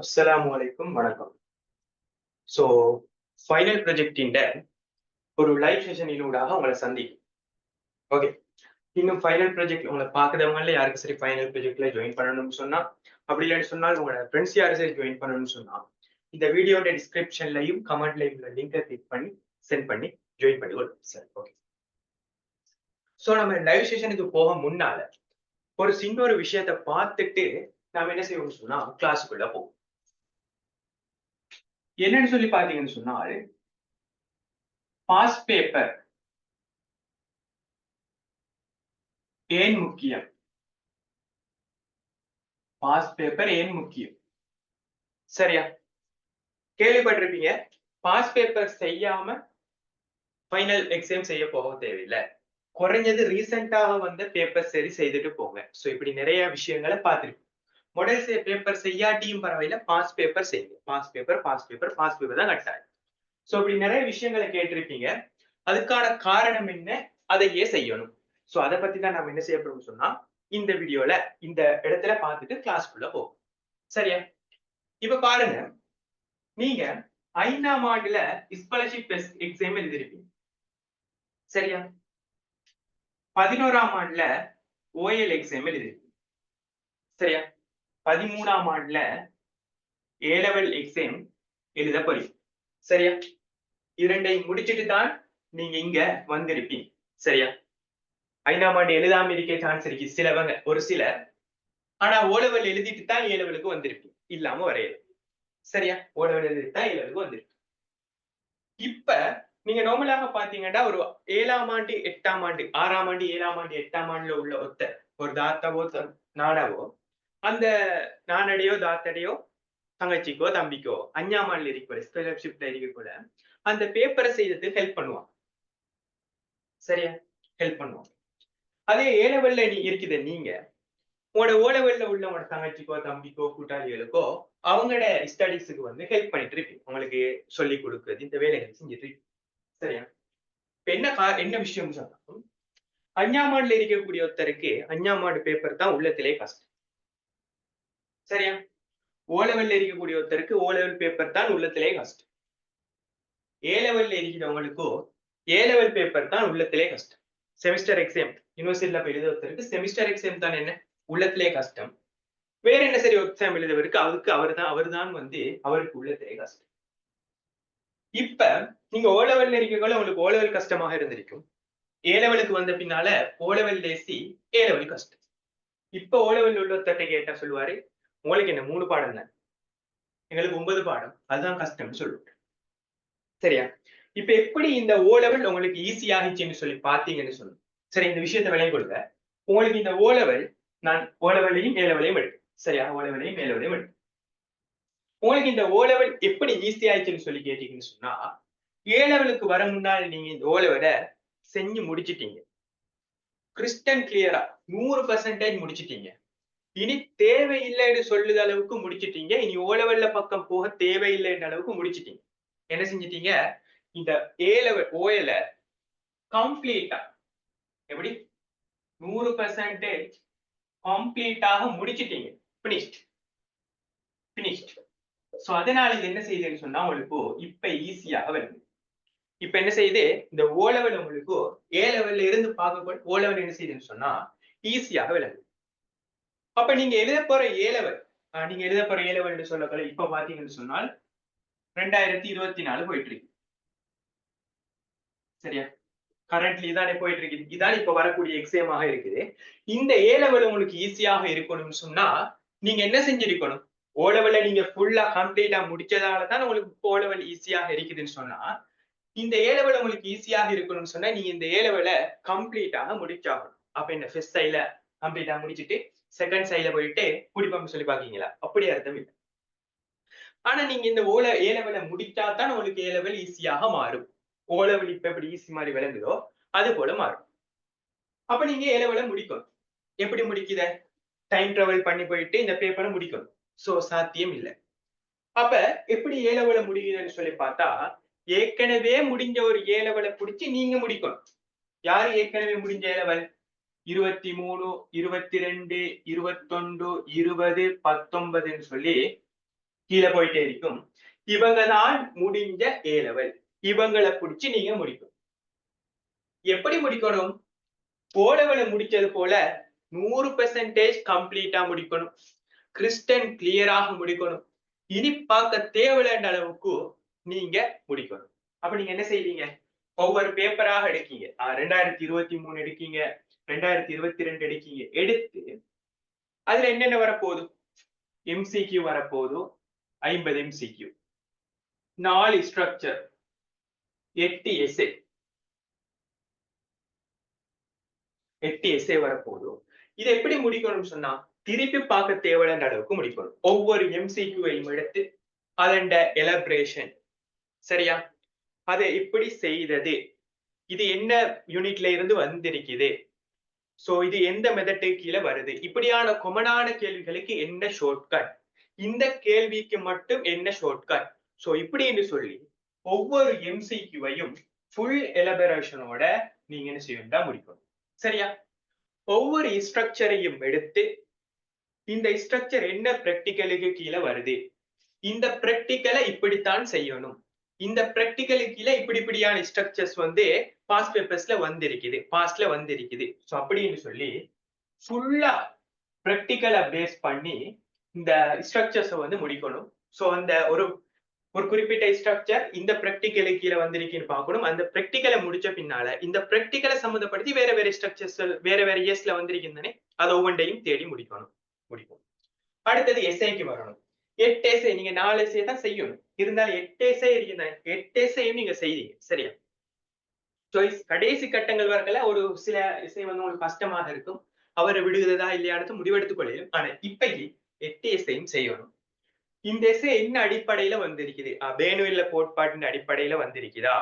அஸ்லாம் அலைக்கும் வணக்கம். ஸோ ஃபைனல் ப்ரொஜெக்டின் ஒரு லைவ் செஷனினூடாக உங்களை சந்திக்கும். ஓகே இன்னும் ஃபைனல் ப்ராஜெக்ட் உங்களை பார்க்குறவங்கள யாருக்கு சரி ஃபைனல் ப்ராஜெக்ட்ல ஜாயின் பண்ணணும்னு சொன்னா அப்படி இல்லைன்னு சொன்னால் உங்களோட ஃப்ரெண்ட்ஸ் யாரும் சரி ஜாயின் பண்ணணும்னு சொன்னா இந்த வீடியோட டிஸ்கிரிப்ஷன்லையும் கமெண்ட்லையும் உள்ள லிங்கை கிளிக் பண்ணி சென்ட் பண்ணி ஜாயின் பண்ணிக்கொள்ளும் சார் ஓகே ஸோ நம்ம லைவ் செஷனுக்கு போக முன்னால ஒரு சின்ன ஒரு விஷயத்த பார்த்துட்டு நாம என்ன செய்வோம்னு சொன்னா கிளாஸுக்குள்ள போவோம். என்னன்னு சொல்லி பாத்தீங்கன்னு சொன்னால் பாஸ் பேப்பர் ஏன் முக்கியம்? பாஸ் பேப்பர் ஏன் முக்கியம்? சரியா? கேள்விப்பட்டிருப்பீங்க? பாஸ் பேப்பர் செய்யாம ஃபைனல் எக்ஸாம் செய்ய போக தேவையில்லை. குறைஞ்சது ரீசெண்டாக வந்த பேப்பர் சரி செய்துட்டு போங்க. ஸோ இப்படி நிறைய விஷயங்களை பார்த்துருப்போம் முதல் பேப்பர் செய்யாட்டியும் பரவாயில்ல பாஸ் பேப்பர் செய்யுங்க pass paper pass paper pass paper தான் கட்டாயம் ஸோ இப்படி நிறைய விஷயங்களை கேட்டிருப்பீங்க. அதுக்கான காரணம் என்ன? அதையே செய்யணும். ஸோ அதை பத்தி தான் நம்ம என்ன செய்ய போறோம்னு சொன்னா இந்த வீடியோல இந்த இடத்துல பார்த்துட்டு கிளாஸ்க்குள்ள போகும் சரியா? இப்ப பாருங்க. நீங்க ஐந்தாம் ஆண்டுல ஸ்காலர்ஷிப் எக்ஸாம் எழுதிருப்பீங்க. சரியா? பதினோராம் ஆண்டுல ஓஎல் எக்ஸாம் எழுதிருப்பீங்க. சரியா? பதிமூணாம் ஆண்டுல ஏ லெவல் எக்ஸாம் எழுத போறீங்க சரியா? இரண்டை முடிச்சுட்டு தான் நீங்க இங்க வந்திருப்பீங்க. சரியா? ஐந்தாம் ஆண்டு எழுதாம இருக்க சான்ஸ் இருக்கு. சிலவங்க ஒரு சிலர் ஆனா ஓலவல் எழுதிட்டு தான் ஏலவலுக்கு வந்திருப்பீங்க. இல்லாம வரையல சரியா? ஓலவல் எழுதிட்டு தான் ஏலவலுக்கு வந்திருக்கு இப்ப நீங்க நார்மலாக பாத்தீங்கன்னா ஒரு ஏழாம் ஆண்டு எட்டாம் ஆண்டு ஆறாம் ஆண்டு ஏழாம் ஆண்டு எட்டாம் ஆண்டுல உள்ள ஒத்த ஒரு தாத்தாவோ நாடாவோ அந்த நானடியோ தாத்தடையோ தங்கச்சிக்கோ தம்பிக்கோ அஞ்சாம் இருக்கிற ஸ்காலர்ஷிப்ல இருக்க கூட அந்த பேப்பரை செய்யறதுக்கு ஹெல்ப் பண்ணுவான் சரியா? ஹெல்ப் பண்ணுவான் அதே ஏலவெல்ல நீ இருக்குது நீங்க. உங்களோட ஓலவெல்ல உள்ள உங்களோட தங்கச்சிக்கோ தம்பிக்கோ கூட்டாளிகளுக்கோ அவங்களோட ஸ்டடிஸுக்கு வந்து ஹெல்ப் பண்ணிட்டு இருப்பீங்க உங்களுக்கு சொல்லி கொடுக்குறது இந்த வேலைகள் செஞ்சுட்டு இருப்பீங்க சரியா? இப்ப என்ன கா என்ன விஷயம் சொன்னாலும் அஞ்சாம் ஆண்டுல இருக்கக்கூடிய ஒருத்தருக்கு அஞ்சாம் ஆண்டு பேப்பர் தான் உள்ளத்திலே கஷ்டம் சரியா? ஓ லெவல்ல இருக்கக்கூடிய ஒருத்தருக்கு ஓ லெவல் பேப்பர் தான் உள்ளத்திலே கஷ்டம் ஏ லெவல்ல இருக்கிறவங்களுக்கோ ஏ லெவல் பேப்பர் தான் உள்ளத்திலே கஷ்டம் செமிஸ்டர் எக்ஸாம் யூனிவர்சிட்டியில போய் எழுத ஒருத்தருக்கு செமிஸ்டர் எக்ஸாம் தான் என்ன? உள்ளத்திலே கஷ்டம் வேற என்ன சரி எக்ஸாம் எழுதவருக்கு? அதுக்கு அவர் தான் அவர் தான் வந்து அவருக்கு உள்ளத்திலே கஷ்டம் இப்ப நீங்க ஓ லெவல்ல இருக்கவங்கள உங்களுக்கு ஓ லெவல் கஷ்டமாக இருந்திருக்கும். ஏ லெவலுக்கு வந்த பின்னால O level lazy A level கஷ்டம் இப்ப ஓ லெவல் உள்ள கேட்டா சொல்லுவாரு உங்களுக்கு என்ன? மூணு பாடம் தான்? எங்களுக்கு ஒன்பது பாடம். அதுதான் கஷ்டம்னு சொல்லுவோம் சரியா? இப்ப எப்படி இந்த ஓ லெவல் உங்களுக்கு ஈஸி ஆகிச்சுன்னு சொல்லி பாத்தீங்கன்னு சொல்லணும். சரி இந்த விஷயத்த விலை கொடுங்க உங்களுக்கு இந்த ஓ லெவல் நான் ஓ லெவலையும் ஏ லெவலையும் எடுக்கும் சரியா? ஓ லெவலையும் ஏ லெவலையும் எடுக்கும் உங்களுக்கு இந்த ஓ லெவல் எப்படி ஈஸி ஆயிடுச்சுன்னு சொல்லி கேட்டீங்கன்னு சொன்னா ஏ லெவலுக்கு வர முன்னால் நீங்க இந்த ஓ லெவலை செஞ்சு முடிச்சிட்டீங்க. கிறிஸ்டன் கிளியரா நூறு பர்சன்டேஜ் முடிச்சிட்டீங்க. இனி தேவையில்லைன்னு சொல்லுத அளவுக்கு முடிச்சிட்டீங்க. இனி ஓ லெவல்ல பக்கம் போக தேவையில்லைன்ற அளவுக்கு முடிச்சிட்டீங்க. என்ன செஞ்சிட்டீங்க? இந்த ஏ லெவல் ஓஎல கம்ப்ளீட்டா எப்படி? நூறு பர்சன்டேஜ் கம்ப்ளீட்டாக முடிச்சிட்டீங்க. பினிஷ்ட் பினிஷ்ட் சோ அதனால இது என்ன செய்யுதுன்னு சொன்னா உங்களுக்கு இப்ப ஈஸியாக வருது. இப்ப என்ன செய்யுது? இந்த ஓ லெவல் உங்களுக்கு ஏ லெவல்ல இருந்து பார்க்க ஓ லெவல் என்ன செய்யுதுன்னு சொன்னா ஈஸியாக விளங்குது. அப்ப நீங்க எழுத போற ஏலவல் நீங்க எழுத போற ஏ என்று சொல்லக்கல இப்ப பாத்தீங்கன்னு சொன்னால் ரெண்டாயிரத்தி இருபத்தி நாலு போயிட்டு இருக்கு சரியா? கரண்ட்லி இதானே போயிட்டு இருக்கு இதான் இப்ப வரக்கூடிய எக்ஸாமாக இருக்குது. இந்த ஏ லெவல் உங்களுக்கு ஈஸியாக இருக்கணும்னு சொன்னா நீங்க என்ன செஞ்சிருக்கணும்? ஓ லெவல்ல நீங்க ஃபுல்லா கம்ப்ளீட்டா முடிச்சதால தான் உங்களுக்கு ஓ லெவல் ஈஸியாக இருக்குதுன்னு சொன்னா இந்த ஏ லெவல் உங்களுக்கு ஈஸியாக இருக்கணும்னு சொன்னா நீங்க இந்த ஏ லெவலை கம்ப்ளீட்டாக முடிச்சாகணும். அப்ப இந்த ஃபெஸ்டைல கம்ப்ளீட்டா முடிச்சுட்டு செகண்ட் சைட்ல போயிட்டு குடிப்பம் சொல்லி பாக்கீங்களா அப்படி அர்த்தம் இல்லை. ஆனா நீங்க இந்த ஓல ஏ லெவல முடிச்சா தான் உங்களுக்கு ஏ லெவல் ஈஸியாக மாறும். ஓ லெவல் இப்ப எப்படி ஈஸி மாதிரி விளங்குதோ அது போல மாறும். அப்ப நீங்க ஏ லெவல முடிக்கணும். எப்படி முடிக்குத? டைம் டிராவல் பண்ணி போயிட்டு இந்த பேப்பரை முடிக்கணும். சோ சாத்தியம் இல்லை. அப்ப எப்படி ஏ லெவல முடியுதுன்னு சொல்லி பார்த்தா ஏற்கனவே முடிஞ்ச ஒரு ஏ லெவலை பிடிச்சி நீங்க முடிக்கணும். யாரு ஏற்கனவே முடிஞ்ச ஏ லெவல் இருபத்தி மூணு இருபத்தி ரெண்டு இருபத்தொண்டு இருபது பத்தொன்பதுன்னு சொல்லி கீழே போயிட்டே இருக்கும். இவங்க தான் முடிஞ்ச ஏ லெவல் இவங்களை பிடிச்சு நீங்க முடிக்கும் எப்படி முடிக்கணும்? ஓ முடிச்சது போல நூறு பெர்சன்டேஜ் கம்ப்ளீட்டா முடிக்கணும். கிறிஸ்டன் கிளியராக முடிக்கணும். இனி பார்க்க தேவையில்லைன்ற அளவுக்கு நீங்க முடிக்கணும். அப்ப நீங்க என்ன செய்வீங்க? ஒவ்வொரு பேப்பராக எடுக்கீங்க. ரெண்டாயிரத்தி இருபத்தி மூணு எடுக்கீங்க. ரெண்டாயிரத்தி இருபத்தி ரெண்டு எடுக்கீங்க எடுத்து அதுல என்னென்ன வரப்போகுது? எம்சிக்யூ வரப்போகுது. ஐம்பது எம்சிக்யூ நாலு ஸ்ட்ரக்சர் எட்டு எஸ்ஏ எட்டு எஸ்ஏ வரப்போகுது. இது எப்படி முடிக்கணும்னு சொன்னா திருப்பி பார்க்க தேவையான அளவுக்கு முடிக்கணும். ஒவ்வொரு எம்சிக்யூவையும் எடுத்து அதண்ட எலப்ரேஷன் சரியா? அதை இப்படி செய்தது. இது என்ன யூனிட்ல இருந்து வந்திருக்குது? சோ இது எந்த மெதட்டு கீழே வருது? இப்படியான கொமனான கேள்விகளுக்கு என்ன ஷார்ட்கட் இந்த கேள்விக்கு மட்டும் என்ன ஷார்ட்கட் சோ இப்படின்னு சொல்லி ஒவ்வொரு எம்சிக்யூவையும் ஃபுல் எலபரேஷனோட நீங்க என்ன செய்யணும் முடிக்கணும். சரியா? ஒவ்வொரு ஸ்ட்ரக்சரையும் எடுத்து இந்த ஸ்ட்ரக்சர் என்ன பிராக்டிக்கலுக்கு கீழே வருது? இந்த பிராக்டிக்கலை இப்படித்தான் செய்யணும். இந்த பிராக்டிக்கலுக்கு கீழே இப்படி இப்படியான ஸ்ட்ரக்சர்ஸ் வந்து பாஸ்ட் பேப்பர்ஸ்ல வந்திருக்குது. பாஸ்ட்ல வந்திருக்குது. ஸோ அப்படின்னு சொல்லி ஃபுல்லா ப்ராக்டிக்கலை பேஸ் பண்ணி இந்த ஸ்ட்ரக்சர்ஸை வந்து முடிக்கணும். ஸோ அந்த ஒரு ஒரு குறிப்பிட்ட ஸ்ட்ரக்சர் இந்த ப்ராக்டிக்கலுக்கு கீழே வந்திருக்குன்னு பார்க்கணும். அந்த ப்ராக்டிக்கலை முடிச்ச பின்னால இந்த ப்ராக்டிக்கலை சம்மந்தப்படுத்தி வேற வேற ஸ்ட்ரக்சர்ஸ் வேற வேற இயர்ஸ்ல வந்திருக்குன்னு அதை ஒவ்வொன்றையும் தேடி முடிக்கணும். முடிக்கும் அடுத்தது எஸ்ஐக்கு வரணும். எட்டு எஸ்ஐ நீங்க நாலு எஸ்ஐ தான் செய்யணும். இருந்தாலும் எட்டு எஸ்ஐ இருக்குதா எட்டு எஸ்ஐயும் நீங்க செய்தீங்க. சரியா? சாய்ஸ் கடைசி கட்டங்கள் வரக்கல ஒரு சில இசை வந்து உங்களுக்கு கஷ்டமாக இருக்கும். அவரை விடுகிறதா இல்லையானது முடிவெடுத்துக் கொள்ளையும் ஆனா இப்பைக்கு எட்டு இசையும் செய்யணும். இந்த இசை என்ன அடிப்படையில வந்திருக்குது? பேனுவில்ல கோட்பாட்டின் அடிப்படையில வந்திருக்குதா?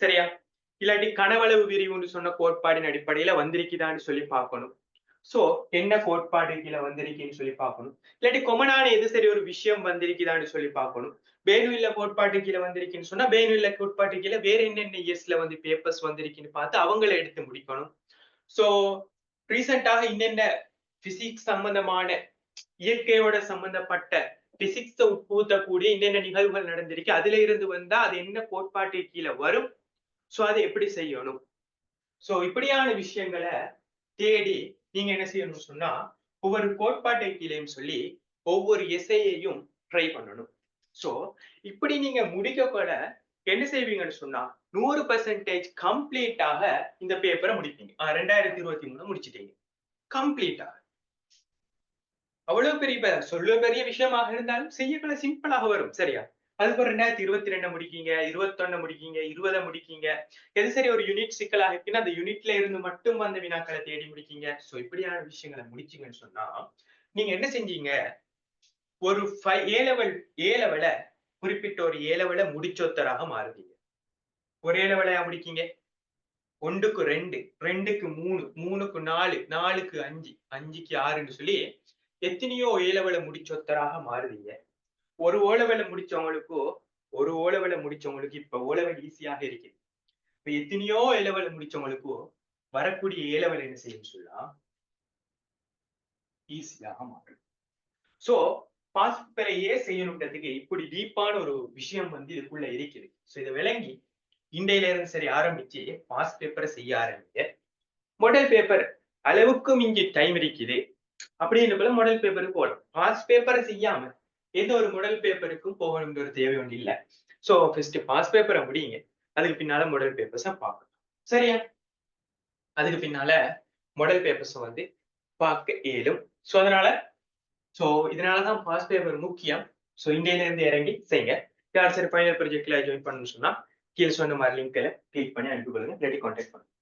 சரியா? இல்லாட்டி கனவளவு விரிவுன்னு சொன்ன கோட்பாடின் அடிப்படையில வந்திருக்குதான்னு சொல்லி பார்க்கணும். சோ என்ன கோட்பாடு கீழே வந்திருக்குன்னு சொல்லி பார்க்கணும். இல்லாட்டி கொமனான எது சரி ஒரு விஷயம் வந்திருக்குதான்னு சொல்லி பார்க்கணும். பேனுவில்ல கோட்பாட்டு கீழே வந்திருக்குன்னு சொன்னா பேனுவில்ல கோட்பாட்டு கீழே வேற என்னென்ன இயர்ஸ்ல வந்து பேப்பர்ஸ் வந்திருக்குன்னு பார்த்து அவங்கள எடுத்து முடிக்கணும். சோ ரீசெண்டாக என்னென்ன பிசிக்ஸ் சம்பந்தமான இயற்கையோட சம்பந்தப்பட்ட பிசிக்ஸ உட்பூத்தக்கூடிய என்னென்ன நிகழ்வுகள் நடந்திருக்கு அதுல இருந்து வந்தா அது என்ன கோட்பாட்டு கீழே வரும்? சோ அதை எப்படி செய்யணும்? சோ இப்படியான விஷயங்களை தேடி நீங்க என்ன செய்யணும்னு சொன்னா ஒவ்வொரு கோட்பாட்டை கீழேயும் சொல்லி ஒவ்வொரு எஸ்ஐயையும் ட்ரை பண்ணணும். சோ இப்படி நீங்க முடிக்க கூட என்ன செய்வீங்கன்னு சொன்னா நூறு பர்சன்டேஜ் கம்ப்ளீட்டாக இந்த பேப்பரை முடிப்பீங்க. ரெண்டாயிரத்தி இருபத்தி மூணு முடிச்சிட்டீங்க. கம்ப்ளீட்டாக அவ்வளவு பெரிய சொல்ல பெரிய விஷயமாக இருந்தாலும் செய்யக்குள்ள சிம்பிளாக வரும் சரியா? அதுக்கு ரெண்டாயிரத்தி இருபத்தி ரெண்டு முடிக்கீங்க இருபத்தொன்னு முடிக்கீங்க இருபதை முடிக்கீங்க. எது சரி ஒரு யூனிட் சிக்கலாக இருக்குன்னா அந்த யூனிட்ல இருந்து மட்டும் அந்த வினாக்களை தேடி முடிக்கீங்க. சோ இப்படியான விஷயங்களை முடிச்சீங்கன்னு சொன்னா நீங்க என்ன செஞ்சீங்க? ஒரு ஏலவல் ஏ குறிப்பிட்ட ஒரு ஏலவல முடிச்சொத்தராக மாறுவீங்க ஒரு ஏலவலையா லெவலையா முடிக்கீங்க? ஒன்றுக்கு ரெண்டு ரெண்டுக்கு மூணு மூணுக்கு நாலு நாலுக்கு அஞ்சு அஞ்சுக்கு ஆறுன்னு சொல்லி எத்தனையோ ஏலவலை முடிச்சொத்தராக மாறுவீங்க ஒரு ஓலவலை முடிச்சவங்களுக்கோ ஒரு ஓலவலை முடிச்சவங்களுக்கு இப்ப ஓலவல் ஈஸியாக இருக்குது இப்ப எத்தனையோ ஏலவலை முடிச்சவங்களுக்கோ வரக்கூடிய ஏலவலை என்ன செய்யும் சொல்லலாம் ஈஸியாக மாறும். சோ பாஸ் செய்யணுன்றதுக்கு இப்படி டீப்பான ஒரு விஷயம் வந்து இதுக்குள்ள இருக்குது. சோ இதை விளங்கி இண்டையில இருந்து சரி ஆரம்பிச்சு பாஸ் பேப்பரை செய்ய ஆரம்பிங்க. மொடல் பேப்பர் அளவுக்கும் இங்கு டைம் இருக்குது. அப்படின்னு மாடல் பேப்பருக்கு போகலாம். பாஸ் பேப்பரை செய்யாம எந்த ஒரு மொடல் பேப்பருக்கும் போகணுங்கிற ஒரு தேவை ஒன்று இல்லை. ஸோ ஃபர்ஸ்ட் பாஸ் பேப்பரை முடியுங்க. அதுக்கு பின்னால மொடல் பேப்பர்ஸை பார்க்கணும். சரியா? அதுக்கு பின்னால மொடல் பேப்பர்ஸை வந்து பார்க்க இயலும். ஸோ அதனால ஸோ இதனாலதான் பாஸ் பேப்பர் முக்கியம். ஸோ இந்தியிலேருந்து இறங்கி செய்யுங்க யார் சரி ஃபைனல் ப்ராஜெக்ட்ல ஜாயின் பண்ணணும்னு சொன்னா கீழே சொன்ன மாதிரி லிங்க்ல கிளிக் பண்ணி அனுப்பி கொள்ளுங்க இல்லாட்டி கான்டாக்ட் பண்ணுங்க.